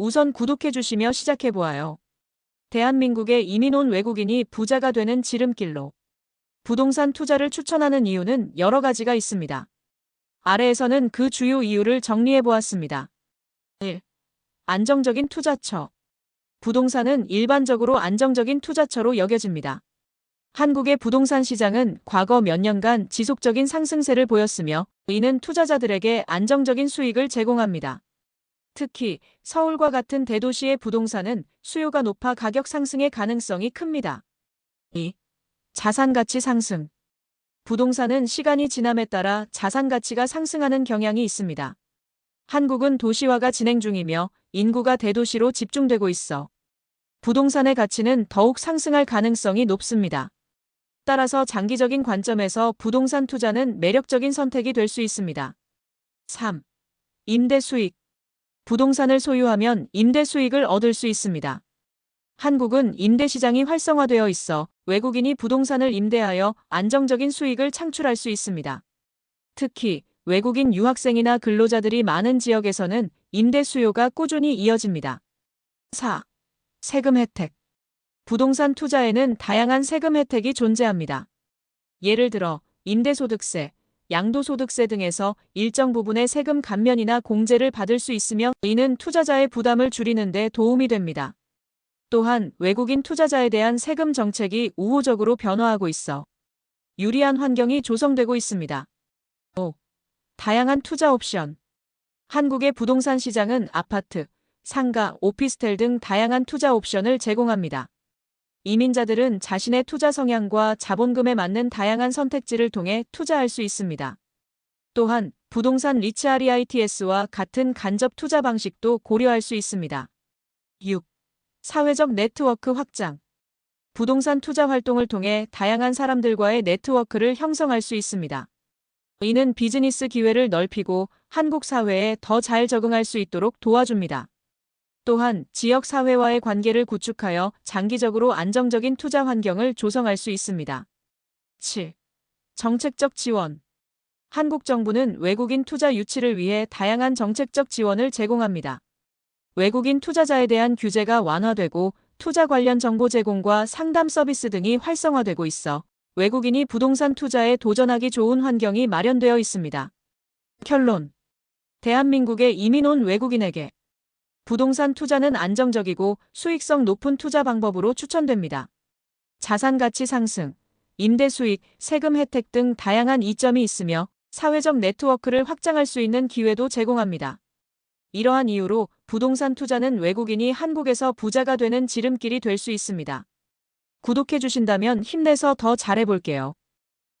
우선 구독해주시며 시작해보아요. 대한민국에 이민 온 외국인이 부자가 되는 지름길로 부동산 투자를 추천하는 이유는 여러 가지가 있습니다. 아래에서는 그 주요 이유를 정리해보았습니다. 1. 안정적인 투자처. 부동산은 일반적으로 안정적인 투자처로 여겨집니다. 한국의 부동산 시장은 과거 몇 년간 지속적인 상승세를 보였으며 이는 투자자들에게 안정적인 수익을 제공합니다. 특히 서울과 같은 대도시의 부동산은 수요가 높아 가격 상승의 가능성이 큽니다. 2. 자산 가치 상승. 부동산은 시간이 지남에 따라 자산 가치가 상승하는 경향이 있습니다. 한국은 도시화가 진행 중이며 인구가 대도시로 집중되고 있어 부동산의 가치는 더욱 상승할 가능성이 높습니다. 따라서 장기적인 관점에서 부동산 투자는 매력적인 선택이 될 수 있습니다. 3. 임대 수익. 부동산을 소유하면 임대 수익을 얻을 수 있습니다. 한국은 임대 시장이 활성화되어 있어 외국인이 부동산을 임대하여 안정적인 수익을 창출할 수 있습니다. 특히 외국인 유학생이나 근로자들이 많은 지역에서는 임대 수요가 꾸준히 이어집니다. 4. 세금 혜택. 부동산 투자에는 다양한 세금 혜택이 존재합니다. 예를 들어 임대소득세, 양도소득세 등에서 일정 부분의 세금 감면이나 공제를 받을 수 있으며 이는 투자자의 부담을 줄이는 데 도움이 됩니다. 또한 외국인 투자자에 대한 세금 정책이 우호적으로 변화하고 있어 유리한 환경이 조성되고 있습니다. 5. 다양한 투자 옵션. 한국의 부동산 시장은 아파트, 상가, 오피스텔 등 다양한 투자 옵션을 제공합니다. 이민자들은 자신의 투자 성향과 자본금에 맞는 다양한 선택지를 통해 투자할 수 있습니다. 또한 부동산 리츠아리 ITS와 같은 간접 투자 방식도 고려할 수 있습니다. 6. 사회적 네트워크 확장. 부동산 투자 활동을 통해 다양한 사람들과의 네트워크를 형성할 수 있습니다. 이는 비즈니스 기회를 넓히고 한국 사회에 더 잘 적응할 수 있도록 도와줍니다. 또한 지역 사회와의 관계를 구축하여 장기적으로 안정적인 투자 환경을 조성할 수 있습니다. 7. 정책적 지원. 한국 정부는 외국인 투자 유치를 위해 다양한 정책적 지원을 제공합니다. 외국인 투자자에 대한 규제가 완화되고 투자 관련 정보 제공과 상담 서비스 등이 활성화되고 있어 외국인이 부동산 투자에 도전하기 좋은 환경이 마련되어 있습니다. 결론. 대한민국에 이민 온 외국인에게 부동산 투자는 안정적이고 수익성 높은 투자 방법으로 추천됩니다. 자산 가치 상승, 임대 수익, 세금 혜택 등 다양한 이점이 있으며 사회적 네트워크를 확장할 수 있는 기회도 제공합니다. 이러한 이유로 부동산 투자는 외국인이 한국에서 부자가 되는 지름길이 될 수 있습니다. 구독해 주신다면 힘내서 더 잘해볼게요.